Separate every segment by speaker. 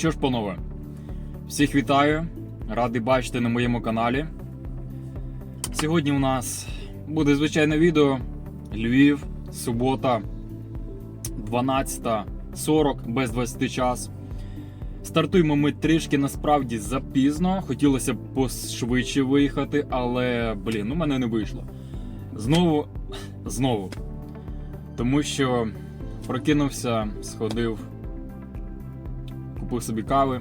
Speaker 1: Ну що ж, панове, всіх вітаю, радий бачити на моєму каналі. Сьогодні у нас буде звичайне відео. Львів, субота, 12.40 без 20 час. Стартуємо ми трішки насправді запізно. Хотілося б пошвидше виїхати, але блін, у мене не вийшло. Знову, знову. Тому що прокинувся, сходив, купив собі кави,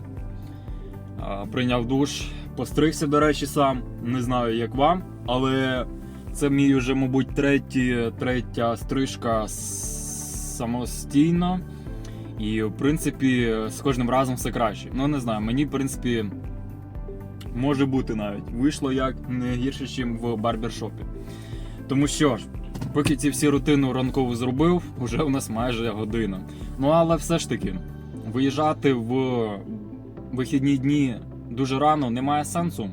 Speaker 1: прийняв душ, постригся, до речі, сам. Не знаю, як вам, але це мій вже, мабуть, третій, третя стрижка самостійно. І, в принципі, з кожним разом все краще. Ну, не знаю, мені, в принципі, може бути навіть. Вийшло як не гірше, ніж в барбершопі. Тому що ж, поки ці всі рутину ранкову зробив, вже у нас майже година. Ну але все ж таки, виїжджати в вихідні дні дуже рано немає сенсу,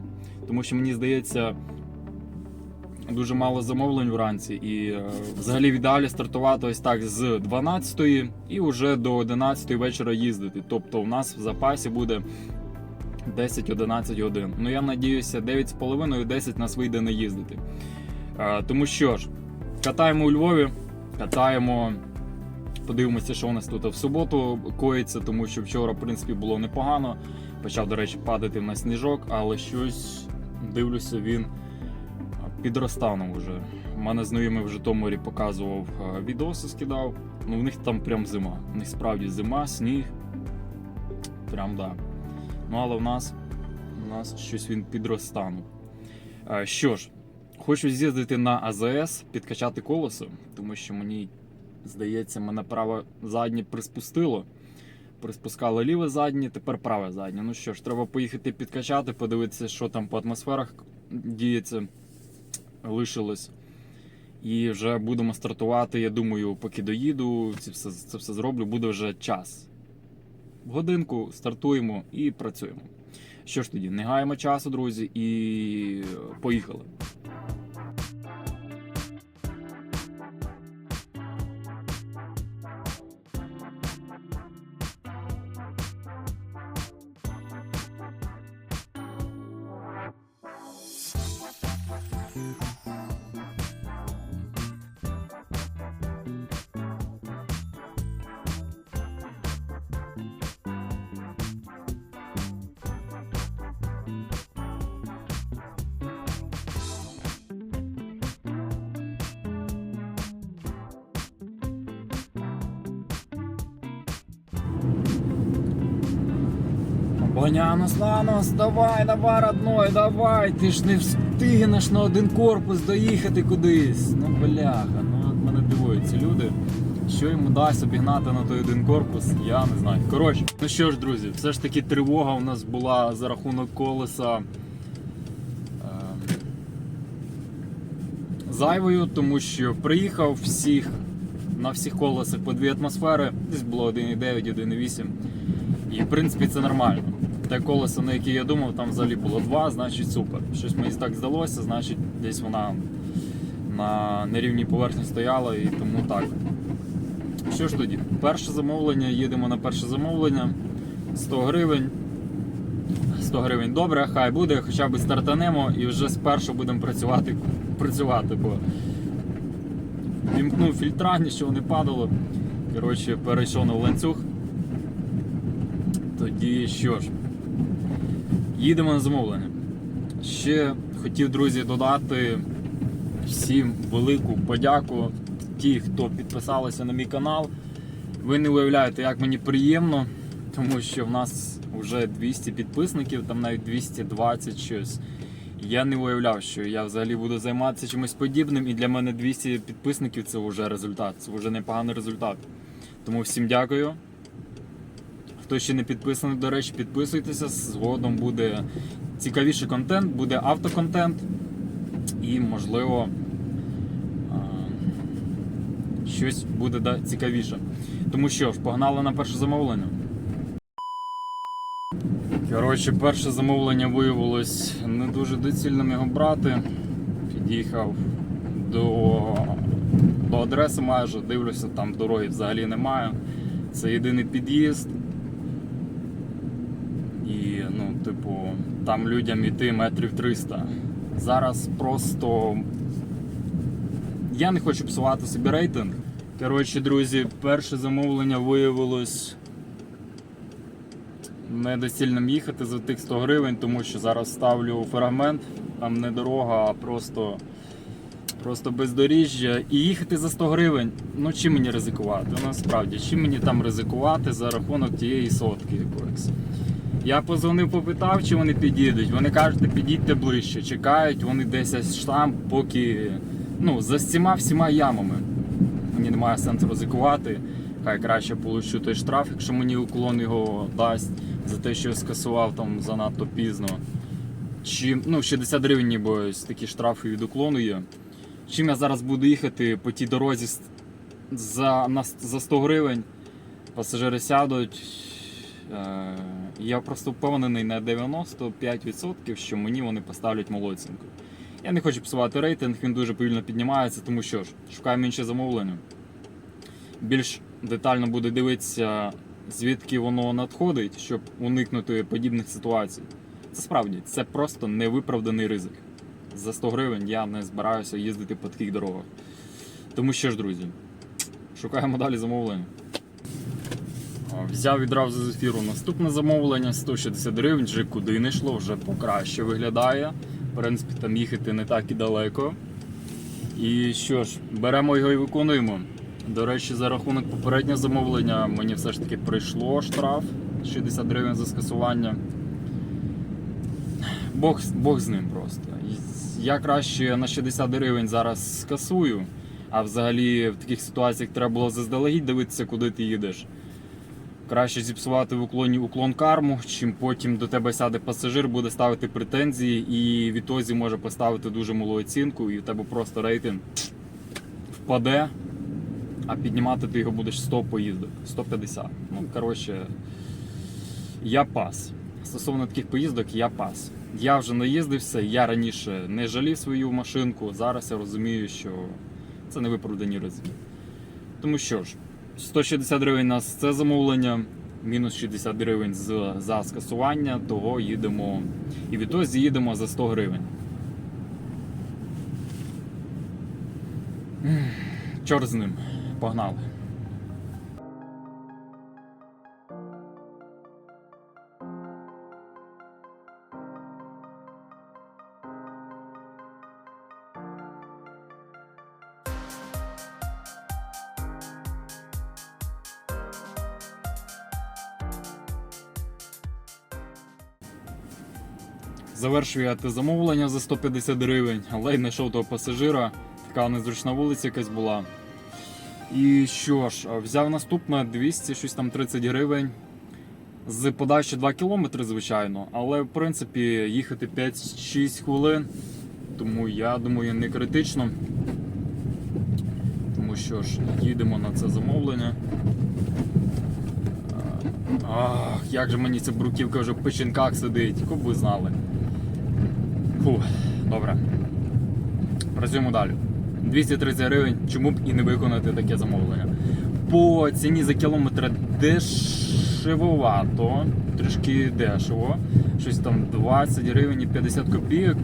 Speaker 1: тому що мені здається. Дуже мало замовлень вранці, і е, взагалі в ідеалі стартувати ось так з 12 і вже до 11-ї вечора їздити. Тобто у нас в запасі буде 10-11 годин. Ну я надіюся, 9,5-10 нас вийде не їздити. Е, Тому що ж, катаємо у Львові, катаємо, подивимося, що у нас тут в суботу коїться, тому що вчора, в принципі, було непогано. Почав, до речі, падати в нас сніжок, але щось дивлюся, він підростав нам вже. У мене знайомий в Житомирі показував е, відоси, скидав. Ну, в них там прям зима. У них справді зима, сніг. Прям да. Ну, але в нас, у нас щось він підростанув. Е, Що ж, хочу з'їздити на АЗС, підкачати колесо, тому що мені здається, мене праве заднє приспустило. Приспускало ліве заднє, тепер праве заднє. Ну що ж, треба поїхати підкачати, подивитися, що там по атмосферах діється лишилось. І вже будемо стартувати. Я думаю, поки доїду, це все, це все зроблю, буде вже час. Годинку стартуємо і працюємо. Що ж тоді, не гаємо часу, друзі, і поїхали. Банянос, Ланос, давай, давай, родной, давай. Ти ж не встигнеш на один корпус доїхати кудись. Ну бляха, ну от мене дивують ці люди. Що йому дасть обігнати на той один корпус, я не знаю. Коротше, ну що ж, друзі, все ж таки тривога у нас була за рахунок колеса е, зайвою, тому що приїхав всіх на всіх колесах по дві атмосфери, десь було 1,9, 1,8. І в принципі це нормально. Те колесо, на яке я думав, там взагалі було два, значить супер. Щось мені так здалося, значить десь вона на нерівній поверхні стояла і тому так. Що ж тоді? Перше замовлення, їдемо на перше замовлення. 100 гривень. 100 гривень добре, хай буде, хоча б стартанемо і вже спершу будемо працювати, працювати бо вімкнув фільтра, нічого не падало. Коротше, перейшов на ланцюг. Тоді що ж, їдемо на замовлення. Ще хотів, друзі, додати всім велику подяку. Ті, хто підписалися на мій канал. Ви не уявляєте, як мені приємно, тому що в нас вже 200 підписників, там навіть 220 щось. Я не уявляв, що я взагалі буду займатися чимось подібним, і для мене 200 підписників це вже результат, це вже непоганий результат. Тому всім дякую. Хто ще не підписаний, до речі, підписуйтеся. Згодом буде цікавіший контент, буде автоконтент і, можливо, щось буде цікавіше. Тому що ж, погнали на перше замовлення. Коротше, перше замовлення виявилось не дуже доцільним його брати. Під'їхав до, до адреси майже, дивлюся, там дороги взагалі немає. Це єдиний під'їзд. Типу, там людям іти метрів 300. Зараз просто. Я не хочу псувати собі рейтинг. Коротше, друзі, перше замовлення виявилось недоцільним їхати за тих 100 гривень, тому що зараз ставлю фрагмент, там не дорога, а просто, просто бездоріжжя. І їхати за 100 гривень, ну чим мені ризикувати? Ну, Насправді, чим мені там ризикувати за рахунок тієї сотки якоїсь. Я позвонив, попитав, чи вони підійдуть. Вони кажуть, підійдьте ближче. Чекають, вони десь там, поки ну, за всіма всіма ямами. Мені немає сенсу ризикувати. Хай краще получу той штраф, якщо мені уклон його дасть за те, що я скасував там занадто пізно. Чим, ну, 60 гривень, ніби такі штрафи від уклону є. Чим я зараз буду їхати по тій дорозі за, на, за 100 гривень, пасажири сядуть. Е, я просто впевнений на 95%, що мені вони поставлять молодцінку. Я не хочу псувати рейтинг, він дуже повільно піднімається, тому що ж, шукаємо інше замовлення. Більш детально буде дивитися, звідки воно надходить, щоб уникнути подібних ситуацій. Це справді, це просто невиправданий ризик. За 100 гривень я не збираюся їздити по таких дорогах. Тому що ж, друзі, шукаємо далі замовлення. Взяв відразу з ефіру наступне замовлення 160 гривень, вже куди не йшло, вже покраще виглядає. В принципі, там їхати не так і далеко. І що ж, беремо його і виконуємо. До речі, за рахунок попереднього замовлення мені все ж таки прийшло штраф 60 гривень за скасування. Бог, Бог з ним просто. Я краще на 60 гривень зараз скасую, а взагалі в таких ситуаціях треба було заздалегідь дивитися, куди ти їдеш. Краще зіпсувати в уклоні уклон карму, чим потім до тебе сяде пасажир, буде ставити претензії і відтоді може поставити дуже малу оцінку, і в тебе просто рейтинг впаде, а піднімати ти його будеш 100 поїздок, 150. Ну, коротше, я пас. Стосовно таких поїздок, я пас. Я вже наїздився, я раніше не жалів свою машинку, зараз я розумію, що це не виправдані ризики. Тому що ж, 160 гривень нас це замовлення, мінус 60 гривень з, за скасування, того їдемо. І відтоді їдемо за 100 гривень. Чорт з ним. Погнали. Завершую я те замовлення за 150 гривень, але й знайшов того пасажира. Така незручна вулиця якась була. І що ж, взяв наступне 200, щось там 30 гривень. З подачі 2 кілометри, звичайно, але в принципі їхати 5-6 хвилин. Тому я думаю, не критично. Тому що ж, їдемо на це замовлення. Ах, як же мені ця бруківка вже в печінках сидить, б ви знали. Фу, добре. Працюємо далі. 230 гривень, чому б і не виконати таке замовлення. По ціні за кілометр дешевовато, трішки дешево. Щось там 20 гривень і 50 копійок.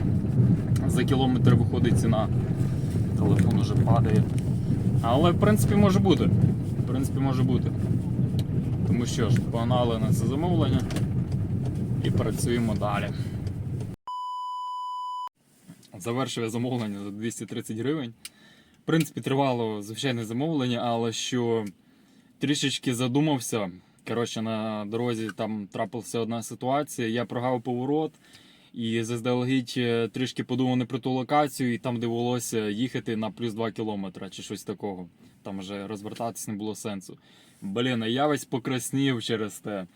Speaker 1: За кілометр виходить ціна. Телефон уже падає. Але в принципі може бути. В принципі, може бути. Тому що ж, погнали на це замовлення і працюємо далі. Завершив я замовлення за 230 гривень. В принципі, тривало звичайне замовлення, але що трішечки задумався. Коротше, на дорозі там трапилася одна ситуація. Я прогав поворот і заздалегідь е, трішки подумав не про ту локацію, і там довелося їхати на плюс 2 кілометри чи щось такого. Там вже розвертатись не було сенсу. Блін, а я весь покраснів через те.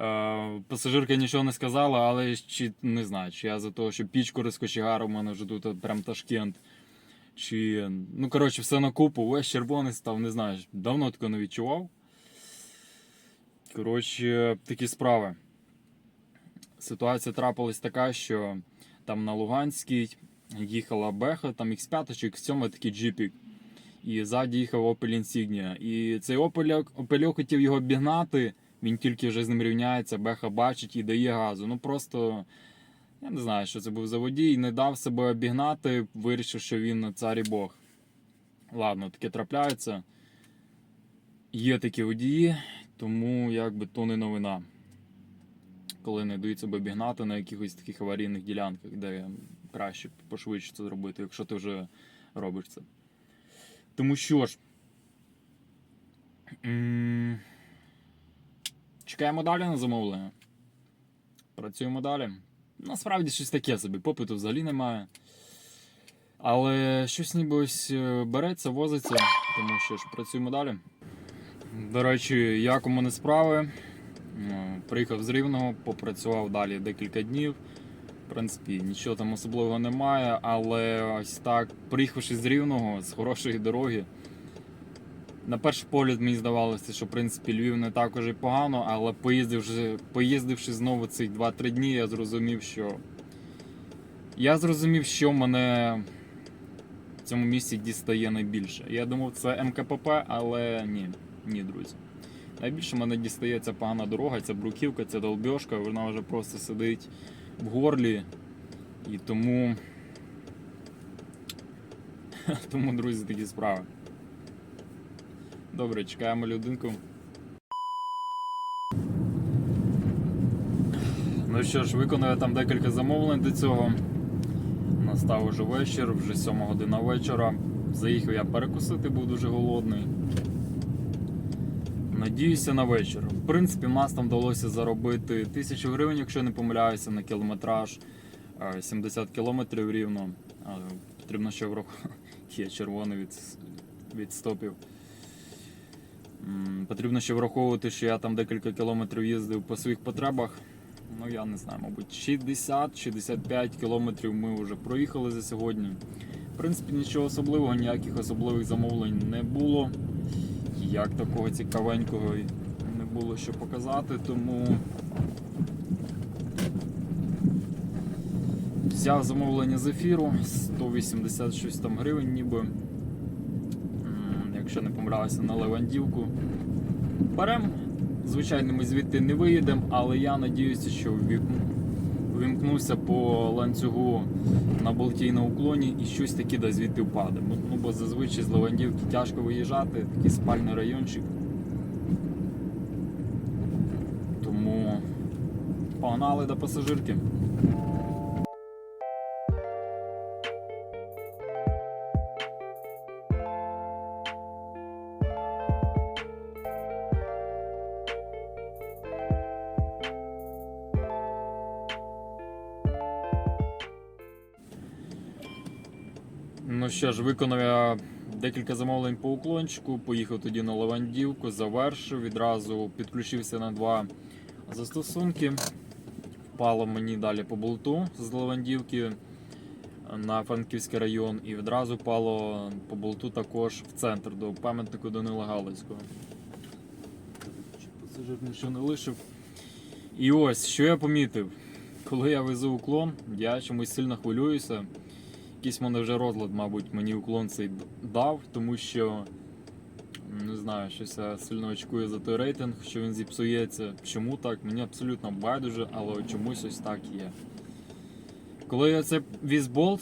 Speaker 1: Е, Пасажирка нічого не сказала, але чи не знаю, чи я за те, що пічку розкочегарив, у мене вже тут прям Ташкент. Чи, ну, коротше, все на купу, весь червоний став, не знаю, давно такого не відчував. Коротше, такі справи. Ситуація трапилась така, що там на Луганській їхала Беха, там X5 чи X7 такий джипік. І ззаді їхав Opel Insignia. І цей Opel, Opel хотів його обігнати, Він тільки вже з ним рівняється, беха бачить і дає газу. Ну просто я не знаю, що це був за водій, не дав себе обігнати, вирішив, що він цар і Бог. Ладно, таке трапляється. Є такі водії, тому якби то не новина. Коли не дають себе обігнати на якихось таких аварійних ділянках, де краще пошвидше це зробити, якщо ти вже робиш це. Тому що ж. Чекаємо далі на замовлення. Працюємо далі. Насправді щось таке собі, попиту взагалі немає. Але щось ніби ось е, береться, возиться, тому що ж працюємо далі. До речі, як у мене справи? Приїхав з Рівного, попрацював далі декілька днів. В принципі, нічого там особливого немає, але ось так, приїхавши з Рівного, з хорошої дороги. На перший погляд мені здавалося, що в принципі Львів не так уже й погано, але поїздивши, поїздивши знову цих 2-3 дні, я зрозумів, що. Я зрозумів, що мене в цьому місці дістає найбільше. Я думав, це МКПП, але ні, ні, друзі. Найбільше мене дістає ця погана дорога, ця бруківка, ця долбьошка, вона вже просто сидить в горлі. І тому. Тому, друзі, такі справи. Добре, чекаємо людинку. Ну що ж, виконую там декілька замовлень до цього. Настав уже вечір, вже 7 година вечора. Заїхав я перекусити, був дуже голодний. Надіюся на вечір. В принципі, нас там вдалося заробити 1000 гривень, якщо не помиляюся, на кілометраж е, 70 кілометрів рівно. Е, Потрібно ще врахувати. Є червоний від, від стопів. Потрібно ще враховувати, що я там декілька кілометрів їздив по своїх потребах. Ну, я не знаю, мабуть, 60-65 кілометрів ми вже проїхали за сьогодні. В принципі, нічого особливого, ніяких особливих замовлень не було. Як такого цікавенького не було що показати, тому взяв замовлення з ефіру 186 там гривень ніби. Якщо не помиляюся на Левандівку. Берем. Звичайно, ми звідти не виїдемо, але я надіюся, що вимкнуся по ланцюгу на болті на уклоні і щось таке да звідти впаде. Ну, ну, бо зазвичай з Левандівки тяжко виїжджати, такий спальний райончик. Тому погнали до пасажирки. Що ж, виконав я декілька замовлень по уклончику, поїхав тоді на Лавандівку, завершив, відразу підключився на два застосунки. Впало мені далі по болту з Лавандівки на Франківський район і відразу впало по болту також в центр до пам'ятнику Данила Галицького. Пасажир нічого не лишив. І ось, що я помітив. Коли я везу уклон, я чомусь сильно хвилююся якийсь мене вже розлад, мабуть, мені уклон цей дав, тому що не знаю, щось я сильно очкую за той рейтинг, що він зіпсується. Чому так? Мені абсолютно байдуже, але чомусь ось так є. Коли я це віз болт,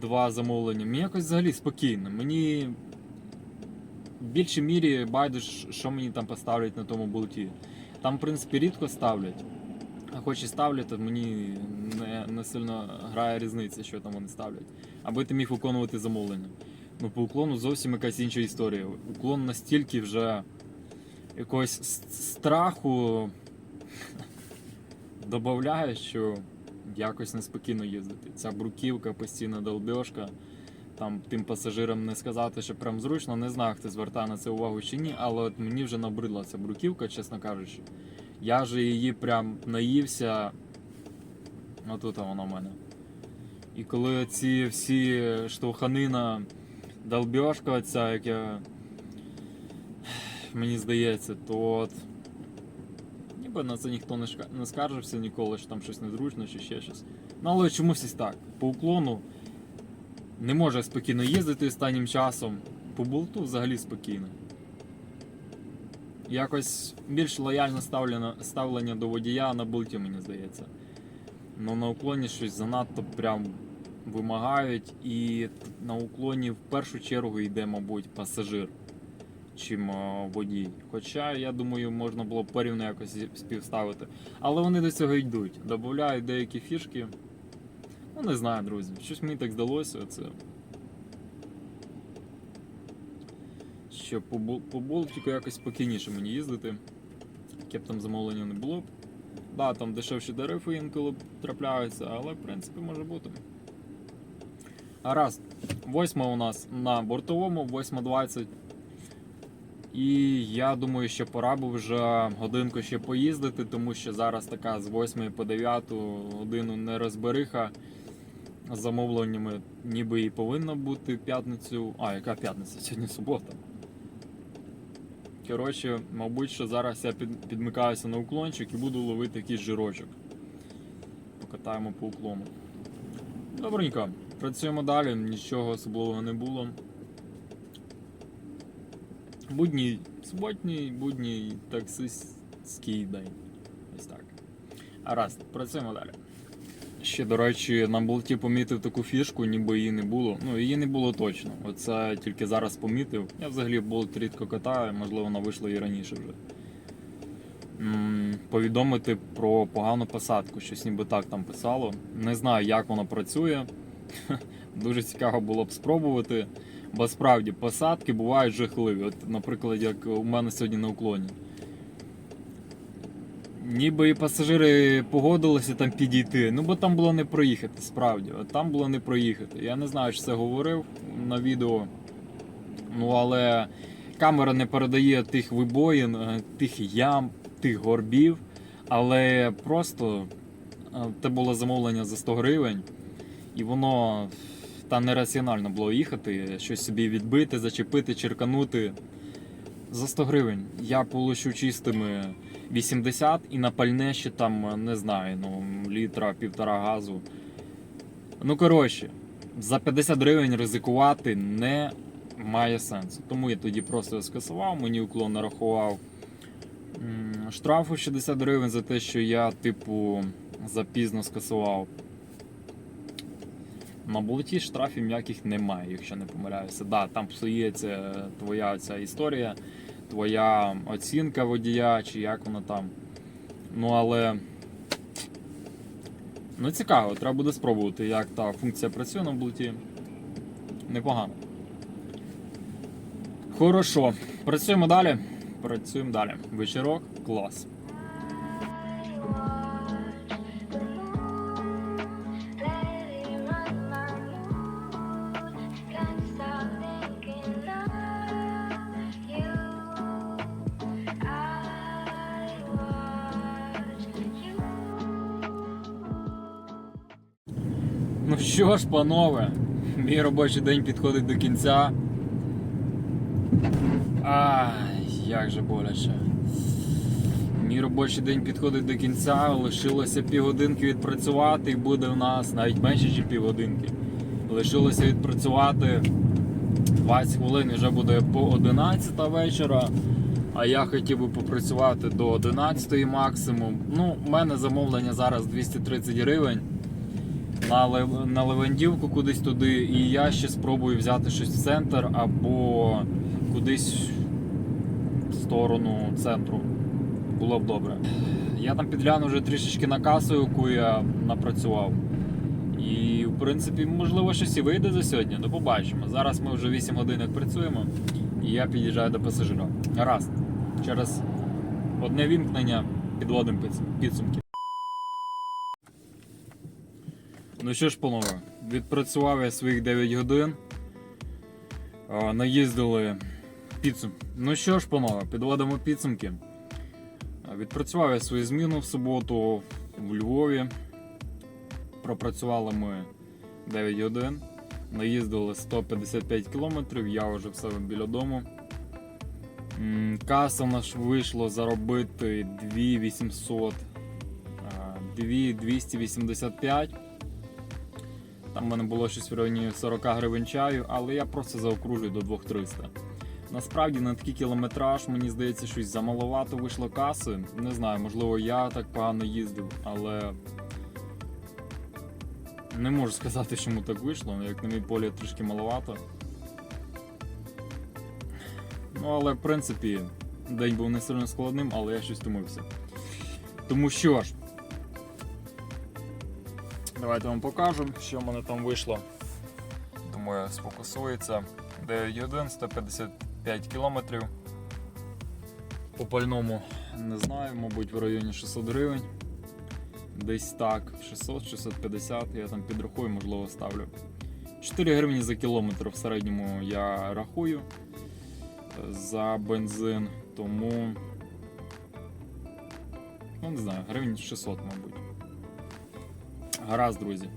Speaker 1: два замовлення, мені якось взагалі спокійно. Мені в більшій мірі байдуже, що мені там поставлять на тому болті. Там, в принципі, рідко ставлять. Хоч і ставлять, то мені не, не сильно грає різниця, що там вони ставлять. Аби ти міг виконувати замовлення. Ну, по уклону зовсім якась інша історія. Уклон настільки вже якогось страху додає, що якось неспокійно їздити. Ця бруківка, постійна долбьошка. Там тим пасажирам не сказати, що прям зручно, не знаю, хто звертає на це увагу чи ні, але от мені вже набридла ця бруківка, чесно кажучи. Я же її прям наївся. Отут вона в мене. І коли ці всі штовханина, долбьошка оця, як я. Мені здається, то от. Ніби на це ніхто не, скаржився ніколи, що там щось незручно чи ще щось. Ну але чомусь ось так. По уклону не може спокійно їздити останнім часом. По болту взагалі спокійно. Якось більш лояльне ставлення, ставлення до водія на болті, мені здається. Ну на уклоні щось занадто прям вимагають, і на уклоні в першу чергу йде, мабуть, пасажир, чим е, водій. Хоча, я думаю, можна було порівняно якось співставити. Але вони до цього йдуть, додають деякі фішки. Ну, не знаю, друзі. Щось мені так здалося. Це. Що по, по Болтику якось спокійніше мені їздити. Яке б там замовлення не було б. Да, там дешевші тарифи інколи трапляються, але в принципі може бути. Гаразд. Восьма у нас на бортовому, 8.20. І я думаю, що пора б вже годинку ще поїздити, тому що зараз така з 8 по 9 годину нерозбериха. З замовленнями ніби і повинна бути п'ятницю. А, яка п'ятниця? Сьогодні субота. Коротше, мабуть, що зараз я під, підмикаюся на уклончик і буду ловити якийсь жирочок. Покатаємо по уклону. Добренько, працюємо далі, нічого особливого не було. Будній, суботній, будній таксистський день. Ось так. А раз, працюємо далі. Ще, до речі, на болті помітив таку фішку, ніби її не було. Ну, її не було точно. Оце тільки зараз помітив. Я взагалі болт рідко катаю, можливо, вона вийшла і раніше вже. Повідомити про погану посадку, щось ніби так там писало. Не знаю, як воно працює. Дуже цікаво було б спробувати. Бо справді посадки бувають жахливі. От, наприклад, як у мене сьогодні на уклоні. Ніби і пасажири погодилися там підійти. Ну бо там було не проїхати, справді. Там було не проїхати. Я не знаю, чи це говорив на відео. Ну але камера не передає тих вибоїн, е, тих ям, тих горбів. Але просто е, те було замовлення за 100 гривень, і воно там нераціонально було їхати, щось собі відбити, зачепити, черканути. За 100 гривень я получу чистими 80 і на пальне ще там, не знаю, ну, літра півтора газу. Ну, коротше, за 50 гривень ризикувати не має сенсу. Тому я тоді просто скасував, мені уклон нарахував штрафу 60 гривень за те, що я, типу, запізно скасував. На болоті штрафів ніяких немає, якщо не помиляюся. Да, там псується твоя ця історія, твоя оцінка водія, чи як воно там. Ну але. Ну цікаво, треба буде спробувати, як та функція працює на блуті. Непогано. Хорошо. Працюємо далі. Працюємо далі. Вечірок, клас. Ну що ж, панове, мій робочий день підходить до кінця. Ай, як же боляче. Мій робочий день підходить до кінця, лишилося півгодинки відпрацювати і буде в нас навіть менше, ніж півгодинки. Лишилося відпрацювати 20 хвилин вже буде по 11 вечора. А я хотів би попрацювати до 11 максимум. Ну, у мене замовлення зараз 230 гривень на, на Левандівку кудись туди, і я ще спробую взяти щось в центр або кудись в сторону центру. Було б добре. Я там підгляну вже трішечки на касу, яку я напрацював. І, в принципі, можливо, щось і вийде за сьогодні. Ну, побачимо. Зараз ми вже 8 годин працюємо, і я під'їжджаю до пасажира. Гаразд. Через одне вімкнення підводимо підсумки. Ну що ж, панове, відпрацював я своїх 9 годин. А, Наїздили підсум. Ну що ж, панове, підводимо підсумки. Відпрацював я свою зміну в суботу в Львові. Пропрацювали ми 9 годин. Наїздили 155 кілометрів, я вже в себе біля дому. Каса в нас вийшло заробити 2800, а, 2285. Там в мене було щось в районі 40 гривень чаю, але я просто заокружую до 2300. Насправді на такий кілометраж, мені здається, щось замаловато вийшло каси. Не знаю, можливо, я так погано їздив, але не можу сказати, чому так вийшло. Як на мій полі трішки маловато. Ну, але в принципі, день був не сильно складним, але я щось втомився. Тому що ж, давайте вам покажу, що в мене там вийшло. Думаю, сфокусується. 9.1, 155 кілометрів. По пальному не знаю, мабуть, в районі 600 гривень. Десь так, 600-650, я там підрахую, можливо, ставлю. 4 гривні за кілометр в середньому я рахую за бензин, тому. Ну, не знаю, гривень 600, мабуть. Гаразд, друзі.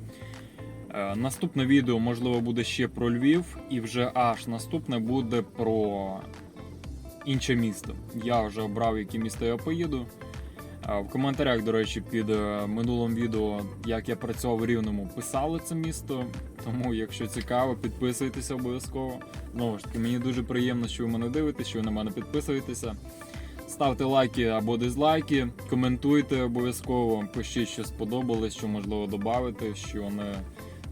Speaker 1: Е, Наступне відео, можливо, буде ще про Львів, і вже аж наступне буде про інше місто. Я вже обрав, яке місто я поїду. Е, В коментарях, до речі, під е, минулим відео, як я працював в Рівному, писали це місто. Тому, якщо цікаво, підписуйтеся обов'язково. Знову ж таки, мені дуже приємно, що ви мене дивитесь, що ви на мене підписуєтеся. Ставте лайки або дизлайки, коментуйте обов'язково, пишіть, що сподобалось, що можливо додати, що не,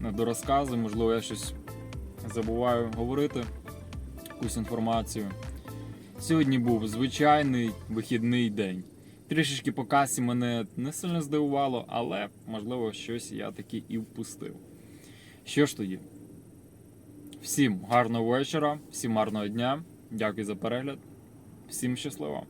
Speaker 1: не до розказу, можливо, я щось забуваю говорити, якусь інформацію. Сьогодні був звичайний вихідний день. Трішечки по касі мене не сильно здивувало, але можливо щось я таки і впустив. Що ж тоді? Всім гарного вечора, всім гарного дня. Дякую за перегляд. Всім щасливо!